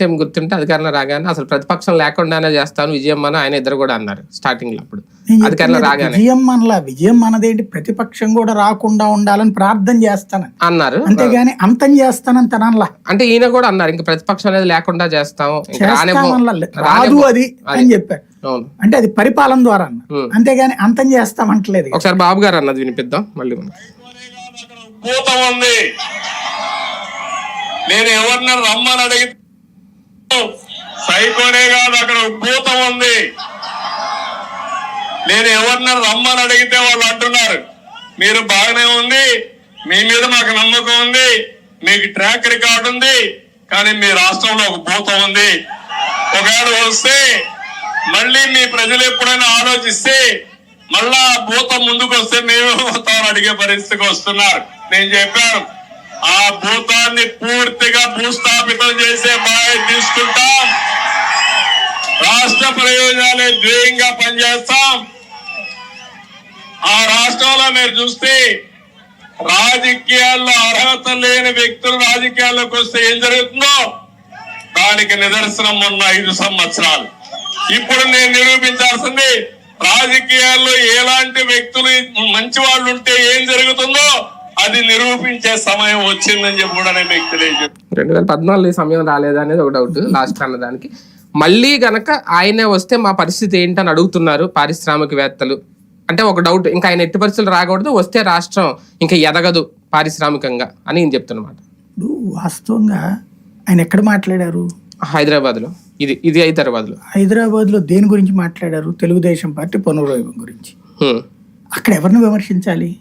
Time గుర్తుంటే అధికారంలో రాగానే అసలు ప్రతిపక్షం లేకుండానే చేస్తాను విజయం అని ఆయన ఇద్దరు కూడా అన్నారు స్టార్టింగ్లో అప్పుడు. అధికారంలో రాగానే. విజయం మనలా విజయం మనదేంటి ప్రతిపక్షం కూడా రాకుండా ఉండాలని ప్రార్థన చేస్తానని అన్నారు. అంతేగాని అంతం చేస్తానని తనలా అంటే ఈయన కూడా అన్నారు ఇంకా ప్రతిపక్షం అనేది లేకుండా చేస్తాం రాదు. అది అని చెప్పారు. అవును. అంటే అది పరిపాలన ద్వారా అన్నారు. ఉం. అంతేగాని అంతం చేస్తామంటలేదు ఇక. ఒకసారి బాబు గారు అన్నది వినిపిద్దాం మళ్ళీ ఉంది. నేను ఎవరిని రమ్మని అడిగితే సైకోనే కాదు అక్కడ భూతం ఉంది. నేను ఎవరిని రమ్మని అడిగితే వాళ్ళు అంటున్నారు మీరు బాగానే ఉంది మీ మీద మాకు నమ్మకం ఉంది మీకు ట్రాక్ రికార్డ్ ఉంది కానీ మీ రాష్ట్రంలో ఒక భూతం ఉంది. ఒకవేళ వస్తే మళ్ళీ మీ ప్రజలు ఎప్పుడైనా ఆలోచిస్తే మళ్ళా భూతం ముందుకు వస్తే మేమే పోతామని అడిగే పరిస్థితికి వస్తున్నారు. నేను చెప్పాను ఆ భూతాన్ని పూర్తిగా భూస్థాపితం చేసే బాధ్యత తీసుకుంటాం. రాష్ట్ర ప్రయోజనాలే ధ్యేయంగా పనిచేస్తాం. ఆ రాష్ట్రంలో మీరు చూస్తే రాజకీయాల్లో అర్హత లేని వ్యక్తులు రాజకీయాల్లోకి వస్తే ఏం జరుగుతుందో? దానికి నిదర్శనం ఉన్న ఐదు సంవత్సరాలు. ఇప్పుడు నేను నిరూపించాల్సింది రాజకీయాల్లో ఎలాంటి వ్యక్తులు మంచి వాళ్ళు ఉంటే ఏం జరుగుతుందో అది నిరూపించే సమయం వచ్చిందని చెప్పి కూడా నేను మీకు తెలియజేస్తాను రెండు వేల పద్నాలుగు సమయం రాలేదా అనేది ఒక డౌట్ లాస్ట్ అన్నదానికి. మళ్ళీ గనక ఆయనే వస్తే మా పరిస్థితి ఏంటని అడుగుతున్నారు పారిశ్రామికవేత్తలు. అంటే ఒక డౌట్ ఇంకా ఆయన ఎట్టి పరిస్థితులు రాకూడదు వస్తే రాష్ట్రం ఇంకా ఎదగదు పారిశ్రామికంగా అని నేను చెప్తున్నమాట. ఇప్పుడు వాస్తవంగా ఆయన ఎక్కడ మాట్లాడారు? హైదరాబాద్లో. ఇది ఇది హైదరాబాద్లో. హైదరాబాద్లో దేని గురించి మాట్లాడారు? తెలుగుదేశం పార్టీ పునర్వైభవం గురించి. హ్మ్. అక్కడ ఎవరిని విమర్శించాలి?